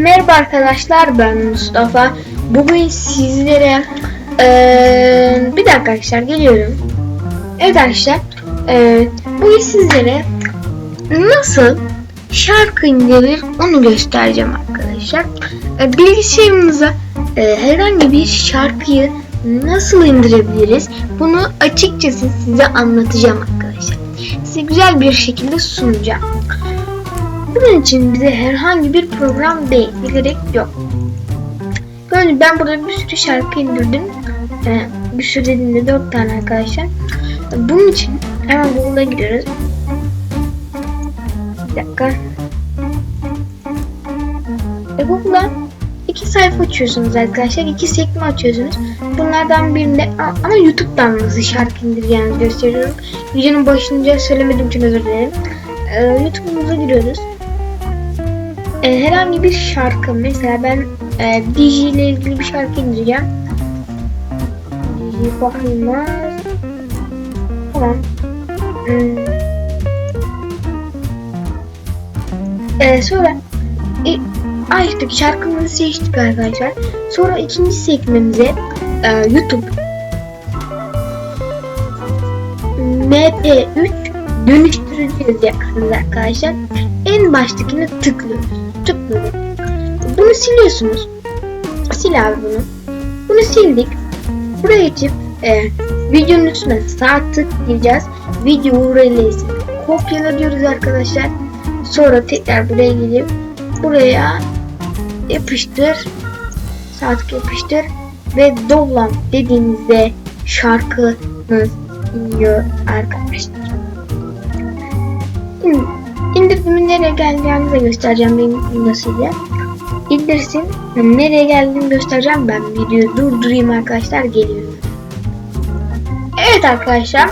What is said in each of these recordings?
Merhaba arkadaşlar ben Mustafa. Bugün sizlere eee, bir dakika arkadaşlar geliyorum. Evet arkadaşlar eee, bugün sizlere nasıl şarkı indirilir onu göstereceğim arkadaşlar. E, bilgisayarımıza e, herhangi bir şarkıyı nasıl indirebiliriz bunu açıkçası size anlatacağım arkadaşlar. Size güzel bir şekilde sunacağım. Bunun için bize herhangi bir program değil, gerek yok. Böyle ben burada bir sürü şarkı indirdim. Ee, bir sürü dediğimde 4 tane arkadaşlar. Bunun için hemen Google'a giriyoruz. Bir dakika. E, Google'a iki sayfa açıyorsunuz arkadaşlar. iki sekme açıyorsunuz. Bunlardan birinde ama YouTube'dan nasıl şarkı indireceğinizi gösteriyorum. Videonun başında söylemediğim için özür dilerim. Ee, YouTube'umuza giriyoruz. Ee, herhangi bir şarkı mesela ben e, DJ ile ilgili bir şarkı indireceğim. DJ bakılmaz. Tamam. Hmm. Ee, sonra e, açtık şarkımızı seçtik arkadaşlar. Sonra ikinci sekmemize e, YouTube MP3 dönüştürücü yazacaksınız arkadaşlar. En baştakine tıklıyoruz. Tıklıyoruz. Bunu siliyorsunuz. Sil abi bunu. Bunu sildik. Buraya geçip e, videonun üstüne sağ tıklayacağız. Video URL'si kopyala diyoruz arkadaşlar. Sonra tekrar buraya gelip buraya yapıştır. Sağ tık yapıştır. Ve download dediğinizde şarkınız iniyor arkadaşlar. Şimdi indirdiğimin nereye geleceğini de göstereceğim benim nasıl diye. İndirsin. Nereye geldiğini göstereceğim. Ben videoyu durdurayım arkadaşlar. Geliyorum. Evet arkadaşlar.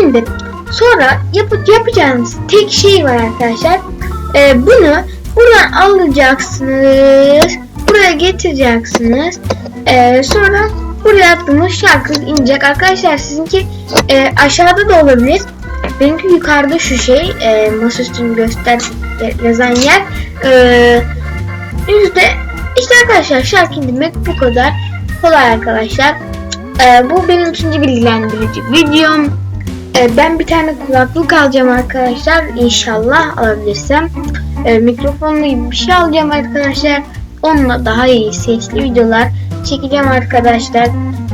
indir. Sonra yap yapacağınız tek şey var arkadaşlar. Ee, bunu buradan alacaksınız. Buraya getireceksiniz. Ee, sonra buraya attığınız şarkı inecek. Arkadaşlar sizinki e, aşağıda da olabilir. Benimki yukarıda şu şey. E, masaüstünü göster yazan yer. E, yüzde işte arkadaşlar şarkı indirmek bu kadar kolay arkadaşlar. E, bu benim ikinci bilgilendirici videom. E, ben bir tane kulaklık alacağım arkadaşlar. İnşallah alabilirsem. E, mikrofonlu gibi bir şey alacağım arkadaşlar. Onunla daha iyi sesli videolar çekeceğim arkadaşlar.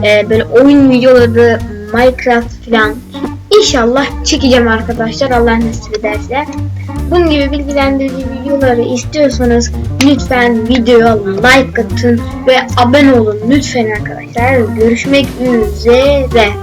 E, böyle oyun videoları, Minecraft falan. İnşallah çekeceğim arkadaşlar Allah nasip ederse. Bunun gibi bilgilendirici videoları istiyorsanız lütfen videoya like atın ve abone olun lütfen arkadaşlar. Görüşmek üzere.